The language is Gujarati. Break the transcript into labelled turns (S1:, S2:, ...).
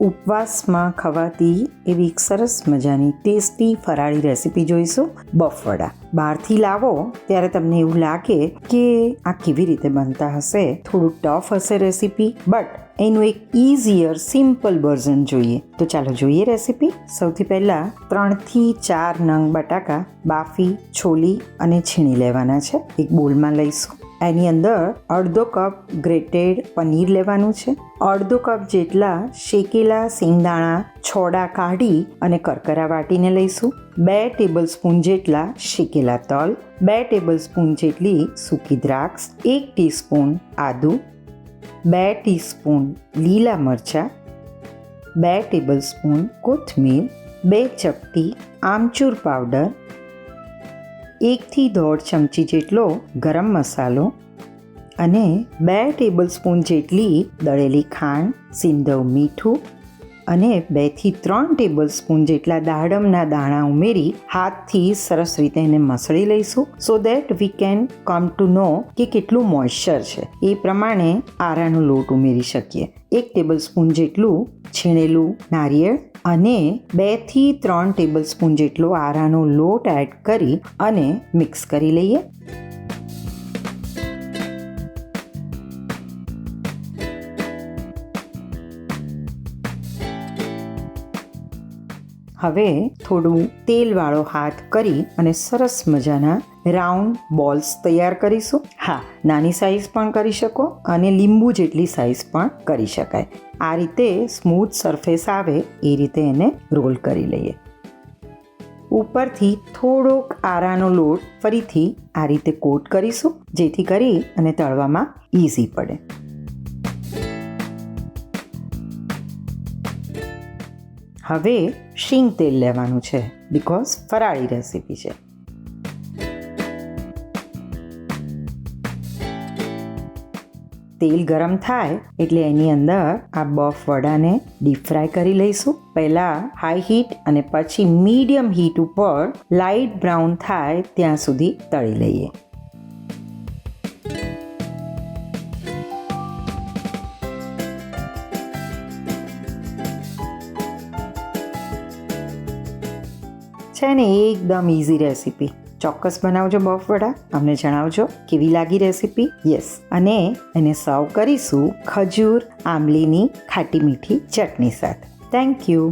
S1: ઉપવાસમાં ખવાતી એવી એક સરસ મજાની ટેસ્ટી ફરાળી રેસીપી જોઈશું, બફવડા. બહારથી લાવો, ત્યારે તમને એવું લાગે કે આ કેવી રીતે બનતા હશે. થોડું ટફ હશે રેસીપી, બટ એનું એક ઇઝીયર સિમ્પલ વર્ઝન જોઈએ. તો ચાલો જોઈએ રેસીપી. સૌથી પહેલાં ત્રણથી ચાર નંગ બટાકા બાફી, છોલી અને છીણી લેવાના છે. એક બોલમાં લઈશું. એની અંદર અડધો કપ ગ્રેટેડ પનીર લેવાનું છે. અડધો કપ જેટલા શેકેલા સિંગદાણા છોડા કાઢી અને કરકરા વાટીને લઈશું. બે ટેબલ સ્પૂન જેટલા શેકેલા તલ, બે ટેબલ સ્પૂન જેટલી સૂકી દ્રાક્ષ, એક ટીસ્પૂન આદુ, બે ટીસ્પૂન લીલા મરચાં, બે ટેબલ સ્પૂન કોથમીર, બે ચપટી આમચૂર પાવડર એકથી દોઢ ચમચી જેટલો ગરમ મસાલો અને બે ટેબલ સ્પૂન જેટલી દળેલી ખાંડ, સિંધવ મીઠું અને બેથી ત્રણ ટેબલ સ્પૂન જેટલા દાડમના દાણા ઉમેરી હાથથી સરસ રીતે એને મસળી લઈશું. So that we can come to know કે કેટલું મોઇશ્ચર છે. એ પ્રમાણે આરાનો લોટ ઉમેરી શકીએ. એક ટેબલ સ્પૂન જેટલું છીણેલું નારિયેળ અને બેથી ત્રણ ટેબલ સ્પૂન જેટલો આરાનો લોટ એડ કરી અને મિક્સ કરી લઈએ. હવે થોડું તેલવાળો હાથ કરી અને સરસ મજાના રાઉન્ડ બોલ્સ તૈયાર કરીશું. હા, નાની સાઈઝ પણ કરી શકો અને લીંબુ જેટલી સાઈઝ પણ કરી શકાય. આ રીતે સ્મૂથ સરફેસ આવે એ રીતે એને રોલ કરી લઈએ. ઉપરથી થોડોક આરાનો લોટ ફરીથી આ રીતે કોટ કરીશું, જેથી કરી અને તળવામાં ઇઝી પડે. હવે શીંગ તેલ લેવાનું છે બિકોઝ ફરાળી રેસીપી છે. તેલ ગરમ થાય એટલે એની અંદર આ બફ વડાને ડીપ ફ્રાય કરી લઈશું. પહેલાં હાઈ હીટ અને પછી મીડિયમ હીટ ઉપર લાઇટ બ્રાઉન થાય ત્યાં સુધી તળી લઈએ. છે ને એકદમ ઇઝી રેસીપી ચોક્કસ બનાવજો બફ વડા. અમને જણાવજો કેવી લાગી રેસીપી યસ અને એને સર્વ કરીશું ખજૂર, આંબલીની ખાટી મીઠી ચટણી સાથે. Thank you